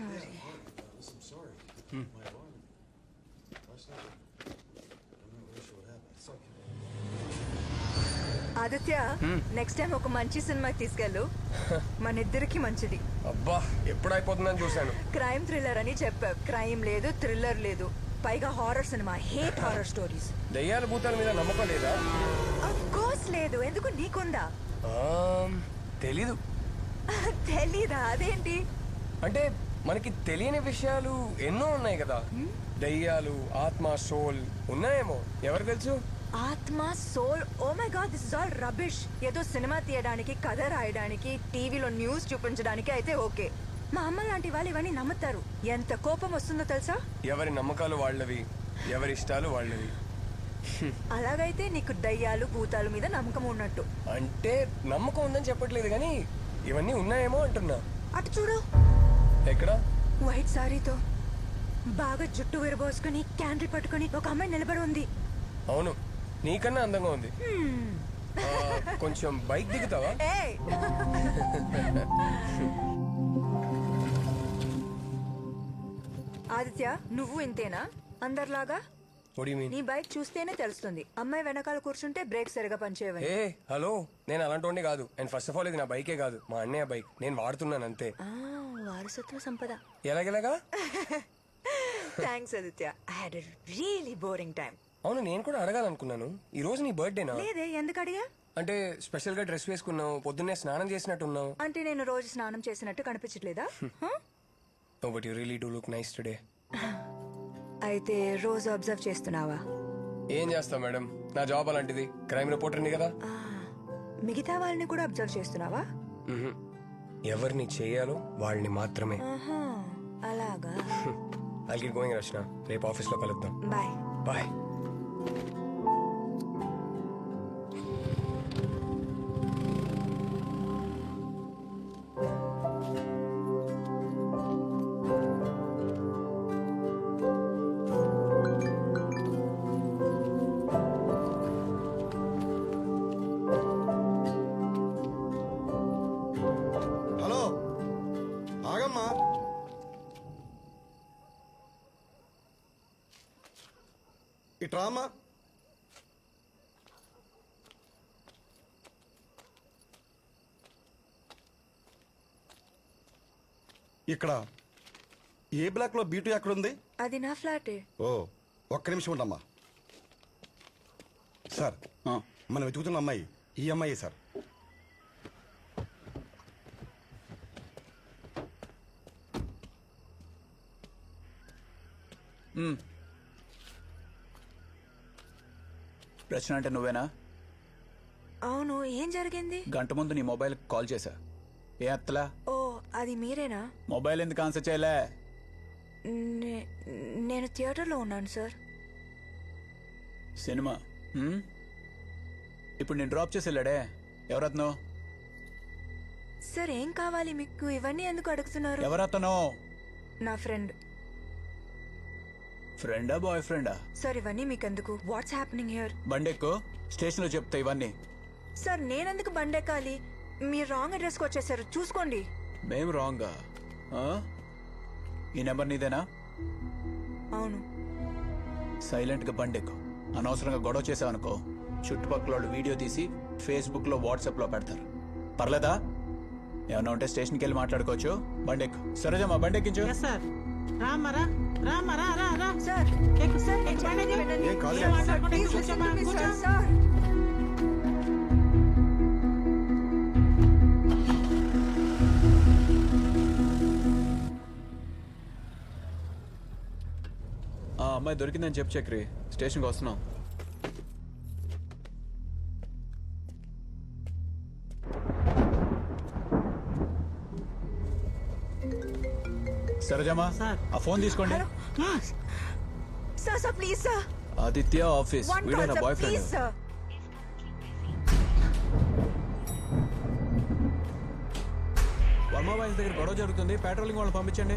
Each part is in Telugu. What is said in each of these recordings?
sorry. Yeah, Mark, I'm sorry. Hmm. My alarm. Last night. I'm not really sure what happened. It's like. Aditya hmm. Next time ఒక మంచి సినిమా తీసుకెళ్ళు. మన ఇద్దరికి మంచిది. అబ్బా ఎప్పుడు అయిపోతుందని చూశాను. క్రైమ్ థ్రిల్లర్ అని చెప్పావు. క్రైమ్ లేదు థ్రిల్లర్ లేదు. పైగా horror cinema. Hate horror stories. దయ్యాల భూతాల మీద నమ్మకం లేదా? ఆఫ్ కోర్స్ లేదు. ఎందుకు? నీకుందా? తెలీదు. తెలీదా? అదేంటి? అంటే మనకి తెలియని విషయాలు ఎన్నో ఉన్నాయి కదా. దయ్యాలు ఆత్మ సోల్ ఉన్నాయేమో. ఎవరు తెలుసు? ఆత్మ soul oh my God this is all rubbish. ఏదో సినిమా తీయడానికి కథ రాయడానికి టీవీలో న్యూస్ చూపించడానికి అయితే ఓకే. మా అమ్మ లాంటి వాళ్ళు ఇవన్నీ నమ్ముతారు. ఎంత కోపం వస్తుందో తెలుసా? ఎవరి నమ్మకాలు వాళ్ళవి ఎవరి ఇష్టాలు వాళ్ళవి. అలాగైతే నీకు దయ్యాలు భూతాల మీద నమ్మకం ఉన్నట్టు. అంటే నమ్మకం ఉందని చెప్పట్లేదు కానీ ఇవన్నీ ఉన్నాయేమో అంటున్నా. అటు చూడు. ఎక్కడ? వైట్ సారీతో. బాగా జుట్టు విరబోసుకుని క్యాండిల్ పట్టుకుని ఒక అమ్మాయి నిలబడి ఉంది. అవును. నీకన్నా అందంగా ఉంది. ఆ, కొంచెం బైక్ దిగుతావా? ఏయ్! ఆదిత్య నువ్వు ఇంతేనా? అందరిలాగా? ఒడి నీ బైక్ చూస్తేనే తెలుస్తుంది. అమ్మాయి వెనకాల కూర్చుంటే బ్రేక్ సరిగా పనిచేయవని. ఏ హలో. నేను అలాంటి కాదు. అండ్ ఫస్ట్ ఆఫ్ ఆల్ ఇది నా బైకే కాదు. మా అన్నయ్య బైక్. నేను వాడుతున్నాను అంతే. వారసత్వ సంపద. ఎలాగెలాగా? Thanks Aditya I had really boring time అవును నేను కూడా అడగాలనుకున్నాను. ఈ రోజు నీ బర్త్డేనా? లేదే ఎందుకు అడిగా? అంటే స్పెషల్గా డ్రెస్ వేసుకున్నావు పొద్దున్నే స్నానం చేసినట్టున్నావు. అంటే నేను రోజు స్నానం చేసినట్టు కనిపించట్లేదా? హ? But you really do look nice today అయితే రోజు అబ్జర్వ్ చేస్తున్నావా? ఏం చేస్తావు మేడం? నా జాబ్ అలాంటిది. క్రైమ్ రిపోర్టర్ని కదా. మిగతా వాళ్ళని కూడా అబ్జర్వ్ చేస్తున్నావా. ఎవరిని చేయాలో వాళ్ళని మాత్రమే. ఆహా, అలాగా? ఐ గోయింగ్ రచన రేపు ఆఫీస్లో కలుద్దాం. బాయ్. బాయ్. ఇట్రా అమ్మా ఇక్కడ ఏ బ్లాక్లో బీటు ఎక్కడుంది? అది నా ఫ్లాటే. ఓ ఒక్క నిమిషం ఉండమ్మా సార్ మనం వెతుకుతున్న అమ్మాయి ఈ అమ్మాయి సార్. రచన అంటే నువ్వేనా? అవును ఏం జరిగింది? గంట ముందు నీ మొబైల్ కాల్ చేశా. ఏ అత్తలా? ఓ అది మీరేనా? మొబైల్ ఎందుకు ఆన్సర్ చేయలే? నే- నేను థియేటర్లో ఉన్నాను సార్. సినిమా? హ్మ్? ఇప్పుడు నేను డ్రాప్ చేసి వెళ్ళాడే. ఎవరత్నో? సార్ ఏం కావాలి మీకు? ఇవన్నీ ఎందుకు అడుగుతున్నారు? ఎవరతనో? నా ఫ్రెండ్. ఫ్రెండా బాయ్ ఫ్రెండా? సార్ ఇవన్నీ మీకెందుకు? What's happening here. బండెక్కు? స్టేషన్లో చెప్తా ఇవన్నీ. సార్ నేనెందుకు బండెక్కాలి? మీరు రాంగ్ అడ్రస్కి వచ్చేసారు. చూసుకోండి. మేం రాంగా? ఆ? ఈ నెంబర్ నీదేనా? అవును. సైలెంట్గా బండెక్కు. అనవసరంగా గొడవ చేసావనుకో చుట్టుపక్కల వాళ్ళు వీడియో తీసి ఫేస్బుక్లో వాట్సాప్లో పెడతారు. పర్లేదా? ఏమన్నా ఉంటే స్టేషన్కి వెళ్ళి మాట్లాడుకోవచ్చు. బండెక్కు. సరేజమ్మా బండెక్కించు. ఎస్ సార్ రా రా సార్ ఎక్కు ఎక్కు. ఏం ఏం. మాట్లాడకుండా ఎక్కు, కూర్చో. ఆ అమ్మాయి దొరికిందని చెప్పు చక్రి స్టేషన్కి వస్తున్నాం సరేజమ్మా సార్. ఆ ఫోన్ తీసుకోండి. Sir sir please sir. Aditya office. One వీడే కాల్ నా సార్ బాయ్ ఫ్రెండ్ వర్మ దగ్గర గొడవ జరుగుతుంది. పెట్రోలింగ్ వాళ్ళు పంపించండి.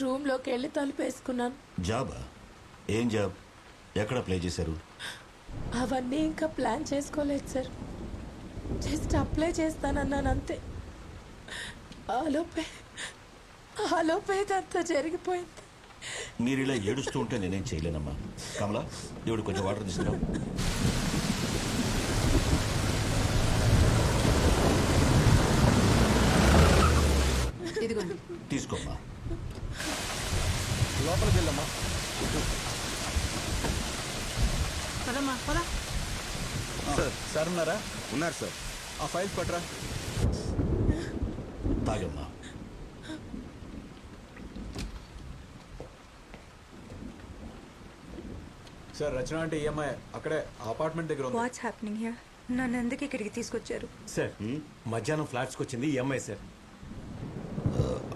రూమ్లోకి వెళ్ళి తలుపేసుకున్నాను. జాబా? ఏం జాబ్? ఎక్కడ ప్లే చేశారు? అవన్నీ ఇంకా ప్లాన్ చేసుకోలేదు సార్. జస్ట్ అప్లై చేస్తానన్నాను అంతే. ఆలోపే ఆలోపే అంతా జరిగిపోయింది. మీరు ఇలా ఏడుస్తూ ఉంటే నేనేం చేయలేనమ్మా. కమలా దేవుడు కొంచెం వాటర్ తీసుకురా. తీసుకోమ్మా. లోపలికి వెళ్ళమ్మా. పదమ్మా పద. సార్. ఉన్నారా? ఉన్నారు సార్. ఆ ఫైల్స్ పట్టరా. తాగమ్మా. సార్ రచన అంటే ఈఎంఐ. అక్కడే అపార్ట్మెంట్ దగ్గర ఉంది. వాట్స్ హ్యాపెనింగ్ హియర్ నన్ను ఎందుకు ఇక్కడికి తీసుకొచ్చారు? సార్ మధ్యాహ్నం ఫ్లాట్స్కి వచ్చింది ఈ అమ్మాయి సార్.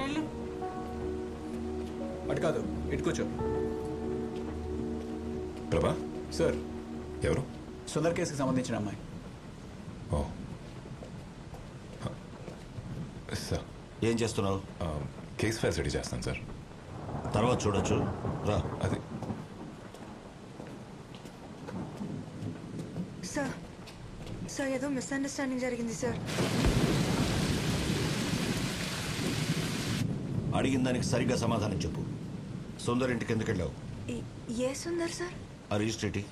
హోటల్ అటు కాదు ఇటు కూర్చో. ప్రభా? సార్. ఎవరు? సుందర్ కేసుకి సంబంధించిన అమ్మాయి. ఓ. సార్. ఏం చేస్తున్నావు? కేస్ ఫైల్స్ రెడీ చేస్తాను సార్. తర్వాత చూడొచ్చు. రా. అది. సార్ సార్ ఏదో మిస్అండర్స్టాండింగ్ జరిగింది సార్. అడిగిన దానికి సరిగ్గా సమాధానం చెప్పు. సుందర్ ఇంటికి ఎందుకు వెళ్ళావు? ఏ సుందర్ సార్? ఆ రిజిస్ట్రేటి.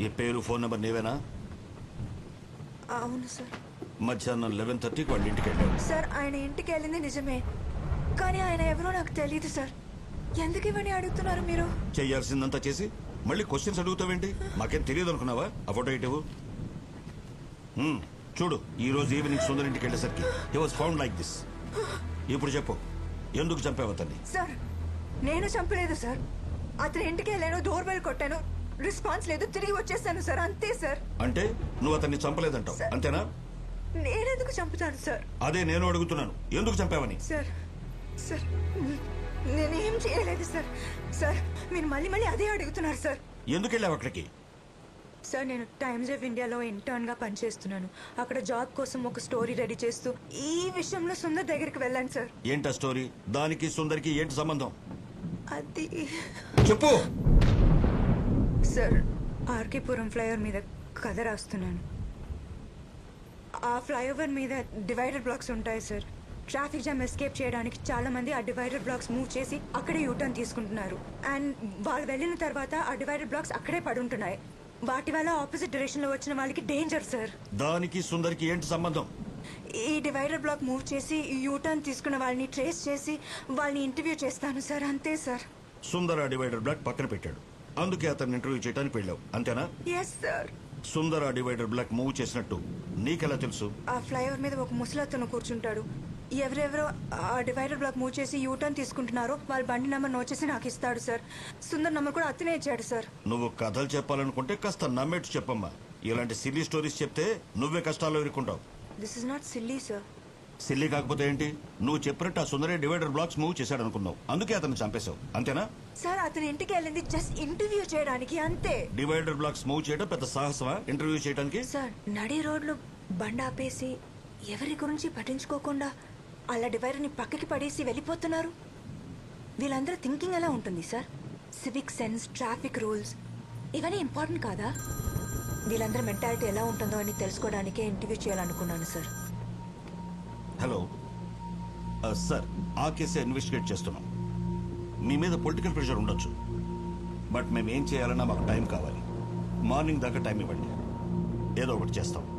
ఈ పేరు ఫోన్ నెంబర్ నీవేనా? అవును సార్. మధ్యాహ్నం లెవెన్ థర్టీకి వాళ్ళ ఇంటికి వెళ్ళావు. సార్ ఆయన ఇంటికి వెళ్ళింది నిజమే. కానీ ఆయన ఎవరో నాకు తెలియదు సార్. ఎందుకు ఇవన్నీ అడుగుతున్నారు మీరు? చేయాల్సిందంతా చేసి మళ్ళీ క్వశ్చన్స్ అడుగుతావేంటి? మాకేం తెలియదు అనుకున్నావా? ఆ ఫోటో ఇటు చూడు ఈ రోజు ఈవినింగ్ సుందర్ ఇంటికి వెళ్ళేసరికి he was found like this ఇప్పుడు చెప్పు ఎందుకు చంపావు అతన్ని? సార్ నేను చంపలేదు సార్. అతని ఇంటికి వెళ్ళాను డోర్ బెల్ కొట్టాను రెస్పాన్స్ లేదు తిరిగి వచ్చేసాను సార్ అంతే సార్. అంటే నువ్వు అతన్ని చంపలేదంటావు. అంతేనా? నేనెందుకు చంపుతాను సార్? అదే నేను అడుగుతున్నాను ఎందుకు చంపావని? సార్ సార్ నేనేం చేయలేదు సార్. సార్ మీరు మళ్ళీ మళ్ళీ అదే అడుగుతున్నారు సార్. ఎందుకు వెళ్ళావు అక్కడికి? సార్ నేను టైమ్స్ ఆఫ్ ఇండియాలో ఇంటర్న్గా పనిచేస్తున్నాను. అక్కడ జాబ్ కోసం ఒక స్టోరీ రెడీ చేస్తూ ఈ విషయంలో సుందర్ దగ్గరికి వెళ్ళాను సార్. ఏంటా స్టోరీ? దానికి సుందరికి ఏంటి సంబంధం? అది చెప్పు! సార్ ఆర్కేపురం ఫ్లైఓవర్ మీద కథ రాస్తున్నాను. ఆ ఫ్లైఓవర్ మీద డివైడర్ బ్లాక్స్ ఉంటాయి సార్. ట్రాఫిక్ జామ్ ఎస్కేప్ చేయడానికి చాలా మంది ఆ డివైడర్ బ్లాక్స్ మూవ్ చేసి అక్కడే యూటర్న్ తీసుకుంటున్నారు. అండ్ వాళ్ళు వెళ్ళిన తర్వాత ఆ డివైడర్ బ్లాక్స్ అక్కడే పడుంటున్నాయి. వాటి వల్ల ఆపోజిట్ డైరెక్షన్లో వచ్చిన వాళ్ళకి డేంజర్ సార్ దానికి సుందరికి ఏంటి సంబంధం? ఈ డివైడర్ బ్లాక్ మూవ్ చేసి యూటర్న్ తీసుకున్న వాళ్ళని ట్రేస్ చేసి వాళ్ళని ఇంటర్వ్యూ చేస్తాను సార్ అంతే సార్ సుందర డివైడర్ బ్లాక్ పక్కన పెట్టాడు. అందుకే అతన్ని ఇంటర్వ్యూ చేయడానికి వెళ్ళావు. అంతేనా? Yes sir Sundar divider block move చేసినట్టు నీకెలా తెలుసు? ఆ ఫ్లైఓవర్ మీద ఒక ముసలతను కూర్చుంటాడు. ఎవరెవరో ఆ డివైడర్ బ్లాక్ మూవ్ చేసి యూటర్న్ తీసుకుంటున్నారో వాళ్ళ బండి నెంబర్ నోట్ చేసి నాకు ఇస్తాడు సార్. సుందర్ నెంబర్ కూడా అతనే ఇచ్చాడు సార్. నువ్వు కథలు చెప్పాలనుకుంటే కాస్త నమ్మేట్టు చెప్పమ్మా. ఇలాంటి సిల్లీ స్టోరీస్ చెప్తే నువ్వే కష్టాల్లో ఇరుక్కుంటావు. This is not silly sir silly కాకపోతే ఏంటి? నువ్వు చెప్పినట్టు ఆ సుందరే డివైడర్ బ్లాక్స్ మూవ్ చేశాడు అనుకున్నావు అందుకే అతను చంపేశావు. అంతేనా? సార్ అతని ఇంటికి వెళ్ళింది జస్ట్ ఇంటర్వ్యూ చేయడానికి అంతే. డివైడర్ బ్లాక్స్ మూవ్ చేయడం పెద్ద సాహసమా? ఇంటర్వ్యూ చేయడానికి సార్ నడి రోడ్లు బండ ఆపేసి ఎవరి గురించి పట్టించుకోకుండా అలా డివైడర్ని పక్కకి పడేసి వెళ్ళిపోతున్నారు. వీళ్ళందరూ థింకింగ్ ఎలా ఉంటుంది sir civic sense traffic rules ఇవన్నీ ఇంపార్టెంట్ కాదా? వీళ్ళందరి మెంటాలిటీ ఎలా ఉంటుందో అని తెలుసుకోవడానికే ఇంటర్వ్యూ చేయాలనుకున్నాను సార్ హలో సార్ ఆ కేసే ఇన్వెస్టిగేట్ చేస్తున్నాం. మీ మీద పొలిటికల్ ప్రెషర్ ఉండొచ్చు. బట్ మేము ఏం చేయాలన్నా మాకు టైం కావాలి. మార్నింగ్ దాకా టైం ఇవ్వండి. ఏదో ఒకటి చేస్తాం.